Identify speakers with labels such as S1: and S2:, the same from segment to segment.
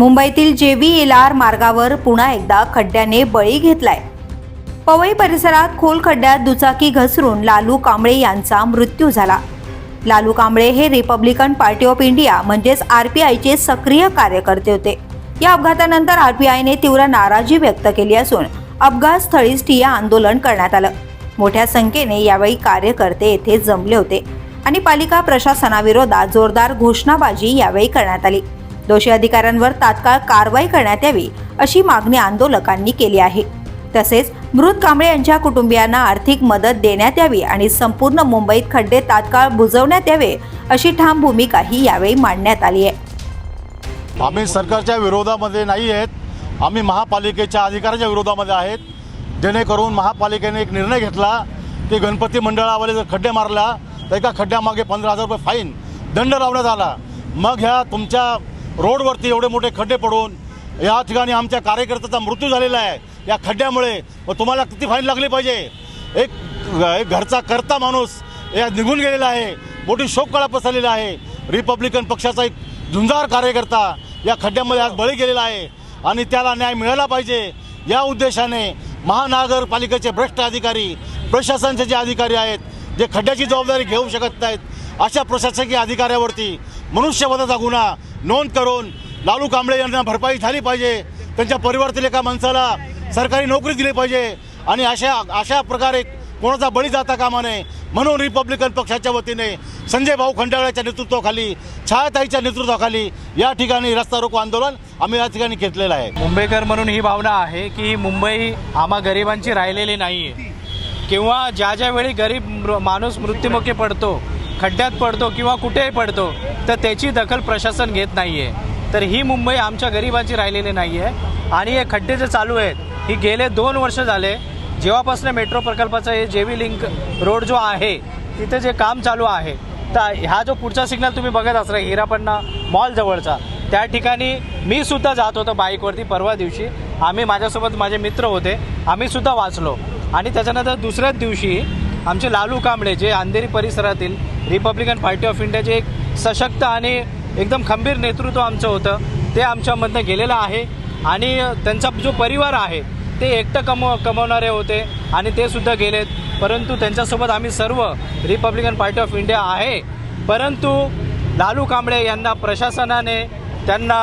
S1: मुंबईतील जे V L R मार्गावर पुन्हा एकदा खड्ड्याने बळी घेतलाय. पवई परिसरात खोल खड्ड्यात दुचाकी घसरून लालू कांबळे यांचा मृत्यू झाला. लालू कांबळे हे रिपब्लिकन पार्टी ऑफ इंडिया म्हणजेच आर पी आयचे सक्रिय कार्यकर्ते होते. या अपघातानंतर आर पी आयने तीव्र नाराजी व्यक्त केली असून अपघात स्थळीच ठिया आंदोलन करण्यात आलं. मोठ्या संख्येने यावेळी कार्यकर्ते येथे जमले होते आणि पालिका प्रशासनाविरोधात जोरदार घोषणाबाजी यावेळी करण्यात आली. दोषी अधिकाऱ्यांवर तात्काळ कारवाई करण्यात यावी अशी मागणी आंदोलकांनी केली आहे. तसेच मृत कांबळे यांच्या कुटुंबियांना आर्थिक मदत देण्यात यावी आणि संपूर्ण मुंबईत खड्डे तात्काळ बुजवण्यात यावे अशी ठाम भूमिकाही यावेळी मांडण्यात आली आहे.
S2: आम्ही सरकारच्या विरोधामध्ये नाही आहेत. आम्ही महापालिकेच्या अधिकाऱ्याच्या विरोधामध्ये आहेत. जेणेकरून महापालिकेने एक निर्णय घेतला की गणपती मंडळावाले जर खड्डे मारला तर एका खड्ड्यामागे पंधरा हजार रुपये फाईन दंड लावण्यात आला. मग ह्या तुमच्या रोडवरती एवढे मोठे खड्डे पडून या ठिकाणी आमच्या कार्यकर्त्याचा मृत्यू झालेला आहे. या खड्ड्यामुळे मग तुम्हाला किती फाईन लागली पाहिजे? एक एक घरचा करता माणूस या निघून गेलेला आहे. मोठी शोककळा पसरलेला आहे. रिपब्लिकन पक्षाचा एक झुंजार कार्यकर्ता या खड्ड्यामध्ये आज बळी गेलेला आहे आणि त्याला न्याय मिळाला पाहिजे. या उद्देशाने महानगरपालिकेचे भ्रष्ट अधिकारी प्रशासनाचे जे अधिकारी आहेत जे खड्ड्याची जबाबदारी घेऊ शकत नाहीत अशा प्रशासकीय अधिकाऱ्यावरती मनुष्यवधाचा गुन्हा नोंद करून लालू कांबळे यांना भरपाई झाली पाहिजे. त्यांच्या परिवारातील एका माणसाला सरकारी नोकरी दिली पाहिजे. आणि अशा अशा प्रकारे कोणाचा बळी जाता कामा नये. म्हणून रिपब्लिकन पक्षाच्या वतीने संजय भाऊ खंडाळ्याच्या नेतृत्वाखाली छायाताईच्या नेतृत्वाखाली या ठिकाणी रस्ता रोको आंदोलन आम्ही या ठिकाणी घेतलेलं आहे.
S3: मुंबईकर म्हणून ही भावना आहे की मुंबई आम्हा गरिबांची राहिलेली नाही आहे किंवा ज्या ज्या वेळी गरीब माणूस मृत्युमुखी पडतो खड्ड्यात पडतो किंवा कुठेही पडतो तर त्याची दखल प्रशासन घेत नाही आहे तर ही मुंबई आमच्या गरिबांची राहिलेली नाही आहे आणि हे खड्डे जे चालू आहेत ही गेले दोन वर्ष झाले जेव्हापासून मेट्रो प्रकल्पाचा हे जेवी लिंक रोड जो आहे तिथे जे काम चालू आहे तर ह्या जो पुढचा सिग्नल तुम्ही बघत असला हिरापन्ना मॉलजवळचा त्या ठिकाणी मी सुद्धा जात होतो बाईकवरती परवा दिवशी. आम्ही माझ्यासोबत माझे मित्र होते आम्ही सुद्धा वाचलो. आणि त्याच्यानंतर दुसऱ्याच दिवशी आमचे लालू कांबळे जे अंधेरी परिसरातील रिपब्लिकन पार्टी ऑफ इंडियाचे एक सशक्त आणि एकदम खंबीर नेतृत्व आमचं होतं. ते आमच्यामधनं गेलेलं आहे. आणि त्यांचा जो परिवार आहे ते एकटं कमव कमवणारे होते आणि ते सुद्धा गेलेत. परंतु त्यांच्यासोबत आम्ही सर्व रिपब्लिकन पार्टी ऑफ इंडिया आहे. परंतु लालू कांबळे यांना प्रशासनाने त्यांना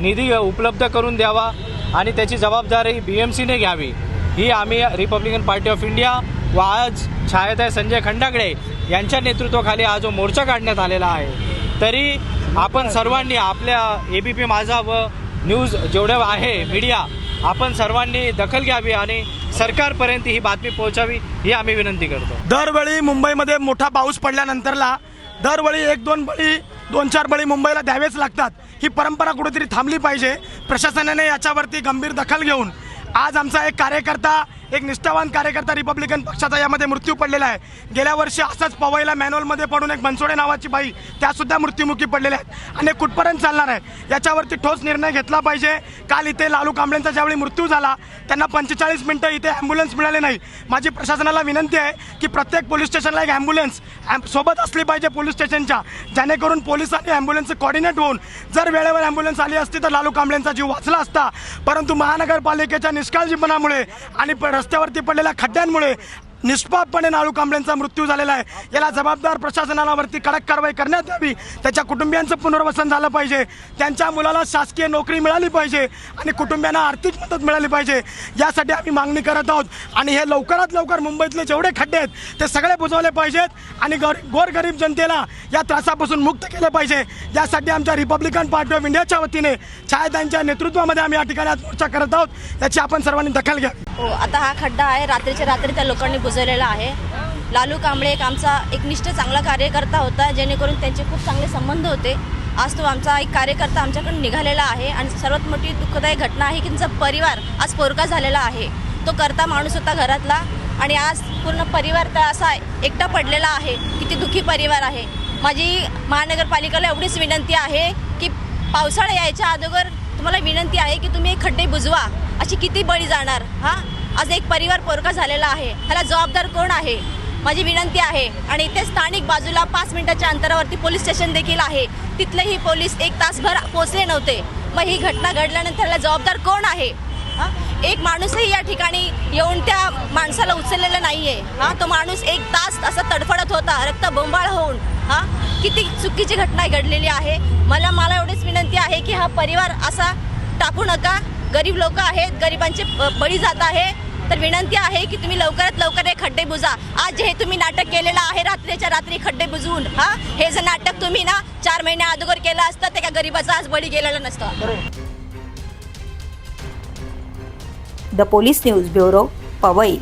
S3: निधी उपलब्ध करून द्यावा आणि त्याची जबाबदारी बी एम सीने घ्यावी. ही आम्ही रिपब्लिकन पार्टी ऑफ इंडिया व आज छायाताई संजय खंडागळे यांच्या नेतृत्वाखाली हा जो मोर्चा काढण्यात आलेला आहे तरी आपण सर्वांनी आपल्या ए बी पी माझा व न्यूज जेवढं आहे मीडिया आपण सर्वांनी दखल घ्यावी आणि सरकारपर्यंत ही बातमी पोहोचावी ही आम्ही विनंती करतो.
S4: दरवेळी मुंबईमध्ये मोठा पाऊस पडल्यानंतरला दरवेळी एक दोन बळी दोन चार बळी मुंबईला द्यावेच लागतात. ही परंपरा कुठेतरी थांबली पाहिजे. प्रशासनाने याच्यावरती गंभीर दखल घेऊन आज आमचा एक कार्यकर्ता एक निष्ठावान कार्यकर्ता रिपब्लिकन पक्षाचा यामध्ये मृत्यू पडलेला आहे. गेल्या वर्षी असंच पवईला मॅन्युअलमध्ये पडून एक बनसोडे नावाची बाई त्यासुद्धा मृत्युमुखी पडलेल्या आहेत आणि कुठपर्यंत चालणार आहे? याच्यावरती ठोस निर्णय घेतला पाहिजे. काल इथे लालू कांबळेंचा ज्यावेळी मृत्यू झाला त्यांना पंचेचाळीस मिनटं इथे ॲम्ब्युलन्स मिळाले नाही. माझी प्रशासनाला विनंती आहे की प्रत्येक पोलीस स्टेशनला एक ॲम्ब्युलन्स सोबत असली पाहिजे पोलीस स्टेशनच्या जेणेकरून पोलीस आणि ॲम्ब्युलन्सचं कॉर्डिनेट होऊन जर वेळेवर ॲम्ब्युलन्स आली असती तर लालू कांबळेंचा जीव वाचला असता. परंतु महानगरपालिकेच्या निष्काळजीपणामुळे आणि रस्त्यावरती पडलेल्या खड्ड्यांमुळे निष्पापपणे नाळू कांबळेंचा मृत्यू झालेला आहे. याला जबाबदार प्रशासनावरती कडक कारवाई करण्यात यावी. त्याच्या कुटुंबियांचं पुनर्वसन झालं पाहिजे. त्यांच्या मुलाला शासकीय नोकरी मिळाली पाहिजे आणि कुटुंबियांना आर्थिक मदत मिळाली पाहिजे. यासाठी आम्ही मागणी करत आहोत. आणि हे लवकरात लवकर मुंबईतले जेवढे खड्डे आहेत ते सगळे बुजवले पाहिजेत. आणि गोर गोरगरीब जनतेला या त्रासापासून मुक्त केलं पाहिजे. यासाठी आमच्या रिपब्लिकन पार्टी ऑफ इंडियाच्या वतीने छायादांच्या नेतृत्वामध्ये आम्ही या ठिकाणी आज मोर्चा करत आहोत. याची आपण सर्वांनी दखल घ्या.
S5: हो आता हा खड्डा आहे. रात्रीच्या रात्री त्या लोकांनी बुजवलेला आहे. लालू कांबळे एक आमचा एक निष्ठ चांगला कार्यकर्ता होता जेणेकरून त्यांचे खूप चांगले संबंध होते. आज तो आमचा एक कार्यकर्ता आमच्याकडून निघालेला आहे आणि सर्वात मोठी दुःखदायक घटना आहे की त्यांचा परिवार आज पोरका झालेला आहे. तो करता माणूस होता घरातला. आणि आज पूर्ण परिवार तर असा एकटा पडलेला आहे किती दुःखी परिवार आहे. माझी महानगरपालिकेला एवढीच विनंती आहे की पावसाळा यायच्या अगोदर तुम्हाला विनंती आहे की तुम्ही खड्डे बुजवा अशी किती बळी जाणार हा? आज एक परिवार पोरका झालेला आहे ह्याला जबाबदार कोण आहे? माझी विनंती आहे. आणि इथे स्थानिक बाजूला पाच मिनिटाच्या अंतरावरती पोलीस स्टेशन देखील आहे. तिथलेही पोलीस एक तासभर पोचले नव्हते. मग ही घटना घडल्यानंतर याला जबाबदार कोण आहे? हा? एक माणूसही या ठिकाणी येऊन त्या माणसाला उचललेलं नाहीये. हा तो माणूस एक तास असा तडफडत होता रक्त बोंबाळ होऊन. हा किती चुकीची घटना घडलेली आहे. मला मला एवढीच विनंती आहे की हा परिवार असा टाकू नका. गरीब लोक आहेत गरिबांचे ब- बळी जात आहे. तर विनंती आहे की तुम्ही लवकरात लवकर हे खड्डे बुजा. आज जे हे तुम्ही नाटक केलेलं आहे रात्रीच्या रात्री खड्डे बुजवून हा हे जर नाटक तुम्ही ना चार महिन्या अगोदर केलं असतं ते का गरीबाचा आज बळी गेलेला नसतं.
S1: The police news bureau Powai.